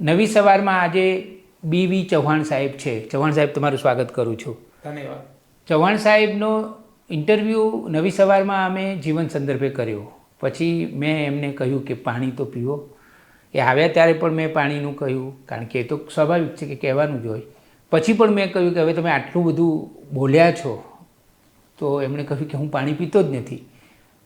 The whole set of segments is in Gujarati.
નવી સવારમાં આજે બી વી ચૌહાણ સાહેબ છે. ચૌહાણ સાહેબ તમારું સ્વાગત કરું છું. ધન્યવાદ. ચૌહાણ સાહેબનો ઇન્ટરવ્યૂ નવી સવારમાં અમે જીવન સંદર્ભે કર્યો. પછી મેં એમને કહ્યું કે પાણી તો પીવો એ આવ્યા ત્યારે પણ મેં પાણીનું કહ્યું કારણ કે એ તો સ્વાભાવિક છે કે કહેવાનું જ હોય. પછી પણ મેં કહ્યું કે હવે તમે આટલું બધું બોલ્યા છો તો એમણે કહ્યું કે હું પાણી પીતો જ નથી.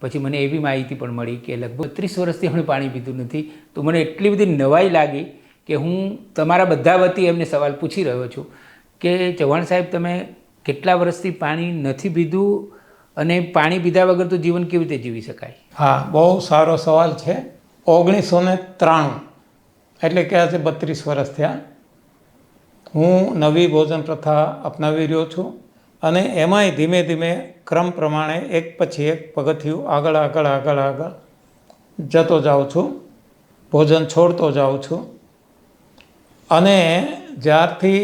પછી મને એવી માહિતી પણ મળી કે લગભગ ત્રીસ વર્ષથી એમણે પાણી પીતું નથી. તો મને એટલી બધી નવાઈ લાગી કે હું તમારા બધા વતી એમને સવાલ પૂછી રહ્યો છું કે ચૌહાણ સાહેબ, તમે કેટલા વર્ષથી પાણી નથી પીધું અને પાણી પીધા વગર તો જીવન કેવી રીતે જીવી શકાય? હા, બહુ સારો સવાલ છે. ઓગણીસો ને ત્રાણું, એટલે કે આજે બત્રીસ વર્ષ થયા. હું નવી ભોજન પ્રથા અપનાવી રહ્યો છું અને એમાંય ધીમે ધીમે ક્રમ પ્રમાણે એક પછી એક પગથિયું આગળ આગળ આગળ આગળ જતો જાઉં છું. ભોજન છોડતો જાઉં છું. અને જ્યારથી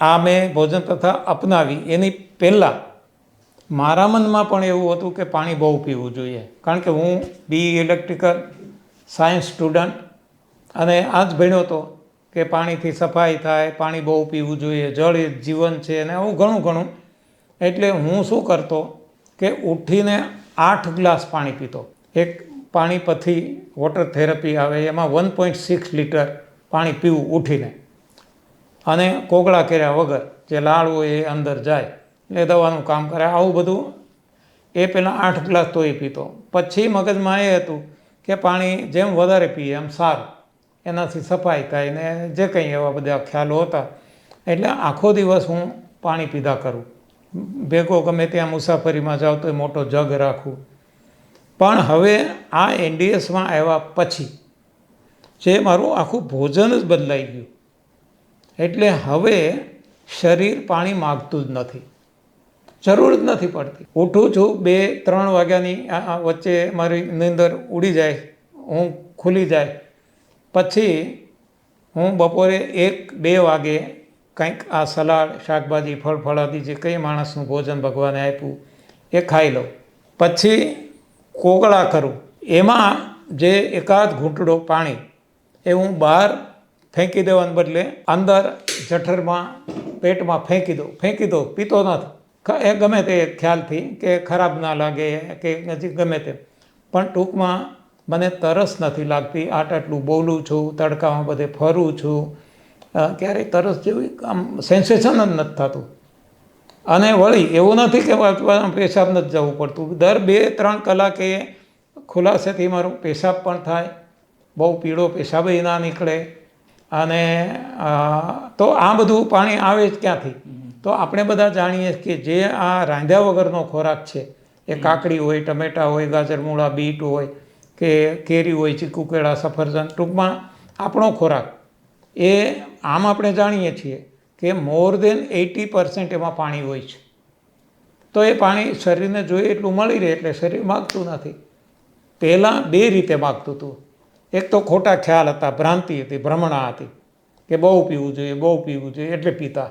આ મેં ભોજન પ્રથા અપનાવી, એની પહેલાં મારા મનમાં પણ એવું હતું કે પાણી બહુ પીવું જોઈએ. કારણ કે હું બી ઇલેક્ટ્રિકલ સાયન્સ સ્ટુડન્ટ અને આ જ ભણ્યો હતો કે પાણીથી સફાઈ થાય, પાણી બહુ પીવું જોઈએ, જળ જીવન છે અને આવું ઘણું ઘણું. એટલે હું શું કરતો કે ઉઠીને આઠ ગ્લાસ પાણી પીતો. એક પાણી પછી વોટર થેરપી આવે, એમાં વન પોઈન્ટ સિક્સ લીટર પાણી પીવું ઉઠીને. અને કોગળા કર્યા વગર જે લાળ હોય એ અંદર જાય, એટલે દવાનું કામ કરે. આવું બધું એ પહેલાં આઠ ગ્લાસ તોય પીતો. પછી મગજમાં એ હતું કે પાણી જેમ વધારે પીએ એમ સારું. એનાથી સફાઈ થાય ને જે કંઈ એવા બધા ખ્યાલો હતા. એટલે આખો દિવસ હું પાણી પીધા કરું. ભેગો ગમે ત્યાં મુસાફરીમાં જાઉં તો મોટો જગ રાખું. પણ હવે આ એનડીએસમાં આવ્યા પછી જે મારું આખું ભોજન જ બદલાઈ ગયું. એટલે હવે શરીર પાણી માગતું જ નથી. જરૂર જ નથી પડતી. ઉઠું છું બે, ત્રણ વાગ્યાની વચ્ચે મારી નીંદર ઉડી જાય, હું ખુલી જાય. પછી હું બપોરે એક, બે વાગે કંઈક આ સલાડ, શાકભાજી ફળ ફળાદી જે કંઈ માણસનું ભોજન ભગવાને આપ્યું, એ ખાઈ લઉં. પછી કોગળા કરું. એમાં જે એકાદ ઘૂંટડો પાણી એ હું બહાર ફેંકી દેવાને બદલે અંદર જઠરમાં, પેટમાં ફેંકી દઉં. ફેંકી દઉં. પીતો નથી. એ ગમે તે ખ્યાલથી કે ખરાબ ના લાગે કે હજી ગમે તે પણ ટૂંકમાં મને તરસ નથી લાગતી. આટ આટલું બોલું છું, તડકામાં બધે ફરું છું. ક્યારેય તરસ જેવી આમ સેન્સેશન જ નથી થતું. અને વળી એવું નથી કે પેશાબ નથી જવું પડતું. દર બે, ત્રણ કલાકે ખુલાસેથી મારું પેશાબ પણ થાય. બહુ પીળો પેશાબય ના નીકળે. અને તો આ બધું પાણી આવે જ ક્યાંથી? તો આપણે બધા જાણીએ કે જે આ રાંધ્યા વગરનો ખોરાક છે એ કાકડી હોય ટમેટા હોય ગાજર મૂળા બીટ હોય કે કેરી હોય ચીકુ કેળા સફરજન ટૂંકમાં આપણો ખોરાક. એ આમ આપણે જાણીએ છીએ કે મોર દેન એટી પર્સન્ટ એમાં પાણી હોય છે. તો એ પાણી શરીરને જોઈએ એટલું મળી રહે એટલે શરીર માગતું નથી. પહેલાં બે રીતે માગતું હતું. એક તો ખોટા ખ્યાલ હતા, ભ્રાંતિ હતી, ભ્રમણા હતી કે બહુ પીવું જોઈએ, બહુ પીવું જોઈએ, એટલે પીતા.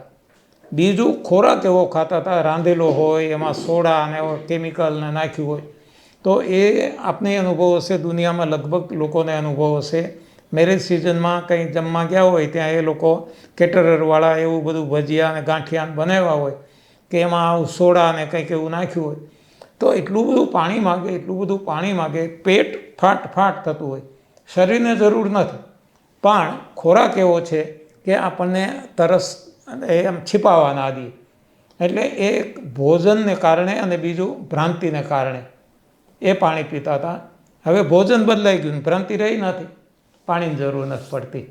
બીજું ખોરાક એવો ખાતા હતા, રાંધેલો હોય, એમાં સોડા અને કેમિકલને નાખ્યું હોય, તો એ આપને અનુભવ હશે, દુનિયામાં લગભગ લોકોને અનુભવ હશે. મેરેજ સિઝનમાં કંઈ જમવા ગયા હોય, ત્યાં એ લોકો કેટરરવાળા એવું બધું ભજીયા અને ગાંઠિયા બનાવ્યા હોય, કે એમાં આવું સોડા અને કંઈક એવું નાખ્યું હોય, તો એટલું બધું પાણી માગે, એટલું બધું પાણી માગે, પેટ ફાટ ફાટ થતું હોય. શરીરને જરૂર નથી. પણ ખોરાક એવો છે કે આપણને તરસ એ એમ છીપાવાના આદિ એટલે એ ભોજનને કારણે અને બીજું ભ્રાંતિને કારણે એ પાણી પીતા હતા. હવે ભોજન બદલાઈ ગયું ભ્રાંતિ રહી નથી. પાણીની જરૂર નથી પડતી.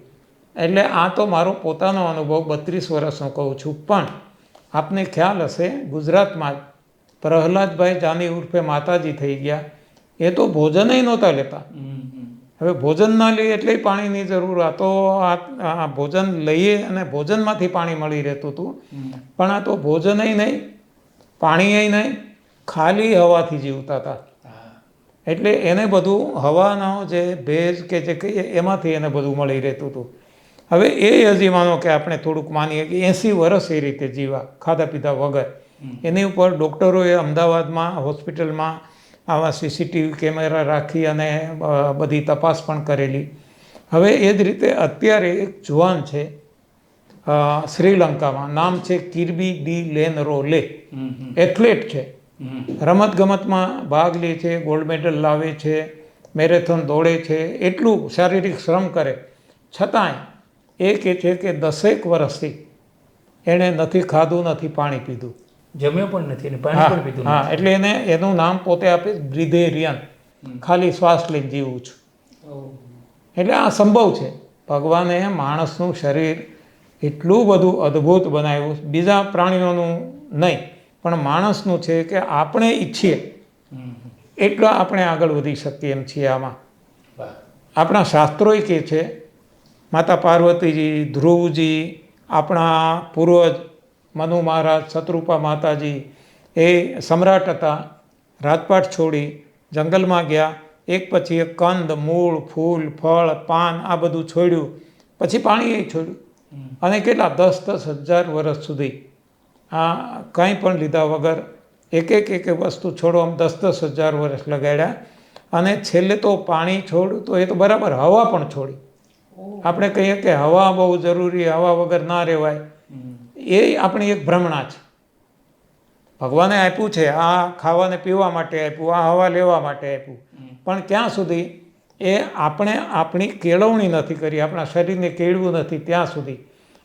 એટલે આ તો મારો પોતાનો અનુભવ બત્રીસ વર્ષનો કહું છું. પણ આપને ખ્યાલ હશે, ગુજરાતમાં પ્રહલાદભાઈ જાની ઉર્ફે માતાજી થઈ ગયા. એ તો ભોજનય નહોતા લેતા. હવે ભોજન ન લઈએ એટલે પાણીની જરૂર. આ તો આ ભોજન લઈએ અને ભોજનમાંથી પાણી મળી રહેતું હતું. પણ આ તો ભોજનય નહીં પાણીય નહીં ખાલી હવાથી જીવતા હતા. એટલે એને બધું હવાનો જે ભેજ કે જે કહીએ એમાંથી એને બધું મળી રહેતું હતું. હવે એ હજી માનો કે આપણે થોડુંક માનીએ કે એંસી વર્ષ એ રીતે જીવા ખાધા પીધા વગર એની ઉપર ડૉક્ટરોએ અમદાવાદમાં હોસ્પિટલમાં આવા સીસીટીવી કેમેરા રાખી અને બધી તપાસ પણ કરેલી. હવે એ જ રીતે અત્યારે એક જુવાન છે શ્રીલંકામાં. નામ છે Kirby D Lanerolle athlete છે. રમતગમતમાં ભાગ લે છે ગોલ્ડ મેડલ લાવે છે મેરેથોન દોડે છે એટલું શારીરિક શ્રમ કરે. છતાંય એ કહે છે કે દસેક વર્ષથી એણે નથી ખાધું નથી પાણી પીધું. જમ્યો પણ નથી અને પાણી પણ પીધું હા એટલે એને એનું નામ પોતે આપે બ્રિધેરિયન. ખાલી શ્વાસ લઈને જીવું છું. એટલે આ સંભવ છે. ભગવાને માણસનું શરીર એટલું બધું અદ્ભુત બનાવ્યું. બીજા પ્રાણીઓનું નહીં પણ માણસનું છે કે આપણે ઈચ્છીએ. એટલા આપણે આગળ વધી શકીએ એમ છીએ આમાં. આપણા શાસ્ત્રોય કહે છે માતા પાર્વતીજી ધ્રુવજી આપણા પૂર્વજ મનુ મહારાજ શત્રુપા માતાજી એ સમ્રાટ હતા. રાજપાટ છોડી જંગલમાં ગયા. એક પછી એક કંદ મૂળ ફૂલ ફળ પાન આ બધું છોડ્યું. પછી પાણી એ છોડ્યું. અને કેટલા? દસ દસ હજાર વર્ષ સુધી. આ કંઈ પણ લીધા વગર એક એક એક વસ્તુ આમ દસ દસ હજાર વર્ષ લગાડ્યા. અને છેલ્લે તો પાણી છોડ તો એ તો બરાબર હવા પણ છોડી. આપણે કહીએ કે હવા બહુ જરૂરી હવા વગર ના રહેવાય. એ આપણી એક ભ્રમણા છે. ભગવાને આપ્યું છે આ ખાવાને પીવા માટે આપ્યું આ હવા લેવા માટે આપ્યું. પણ ક્યાં સુધી? એ આપણે આપણી કેળવણી નથી કરી આપણા શરીરને કેળવું નથી ત્યાં સુધી.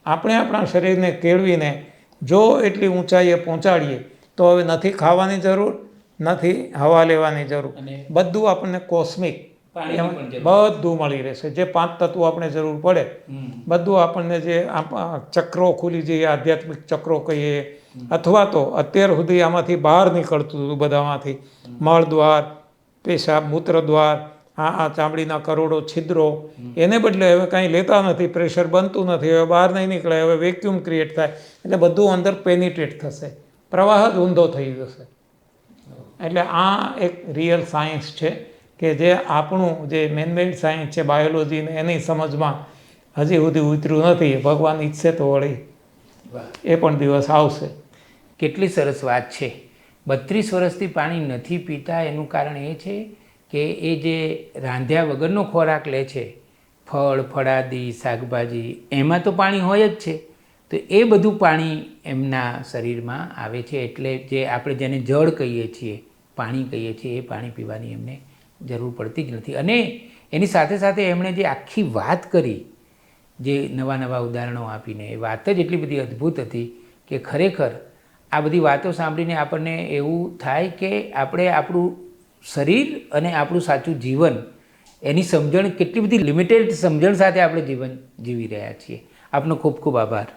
આપણે આપણા શરીરને કેળવીને જો એટલી ઊંચાઈએ પહોંચાડીએ તો હવે નથી ખાવાની જરૂર નથી હવા લેવાની જરૂર. બધું આપણને કોસ્મિક. બધું મળી રહેશે. જે પાંચ તત્વો આપણે જરૂર પડે બધું આપણને જે ચક્રો ખુલી જઈએ આધ્યાત્મિક ચક્રો કહીએ અથવા તો અત્યાર સુધી આમાંથી બહાર નીકળતું હતું બધામાંથી. મળ દ્વાર પેશાબ મૂત્ર દ્વાર આ આ ચામડીના કરોડો છિદ્રો એને બદલે હવે કાંઈ લેતા નથી પ્રેશર બનતું નથી હવે બહાર નહીં નીકળે હવે વેક્યુમ ક્રિએટ થાય એટલે બધું અંદર પેનિટ્રેટ થશે. પ્રવાહ જ ઊંધો થઈ જશે. એટલે આ એક રિયલ સાયન્સ છે. કે જે આપણું જે મેનમેડ સાયન્સ છે બાયોલોજીને એની સમજમાં હજી સુધી ઉતર્યું નથી ભગવાન ઈચ્છે તો વળી એ પણ દિવસ આવશે. કેટલી સરસ વાત છે. બત્રીસ વર્ષથી પાણી નથી પીતા એનું કારણ એ છે કે એ જે રાંધ્યા વગરનો ખોરાક લે છે ફળ ફળાદી શાકભાજી એમાં તો પાણી હોય જ છે. તો એ બધું પાણી એમના શરીરમાં આવે છે એટલે જે આપણે જેને જળ કહીએ છીએ પાણી કહીએ છીએ એ પાણી પીવાની એમને જરૂર પડતી જ નથી. અને એની સાથે સાથે એમણે જે આખી વાત કરી, જે નવા નવા ઉદાહરણો આપીને, એ વાત જ એટલી બધી અદ્ભુત હતી કે ખરેખર આ બધી વાતો સાંભળીને આપણને એવું થાય કે આપણે આપણું શરીર અને આપણું સાચું જીવન, એની સમજણ કેટલી બધી લિમિટેડ સમજણ સાથે આપણે જીવન જીવી રહ્યા છીએ. આપનો ખૂબ ખૂબ આભાર.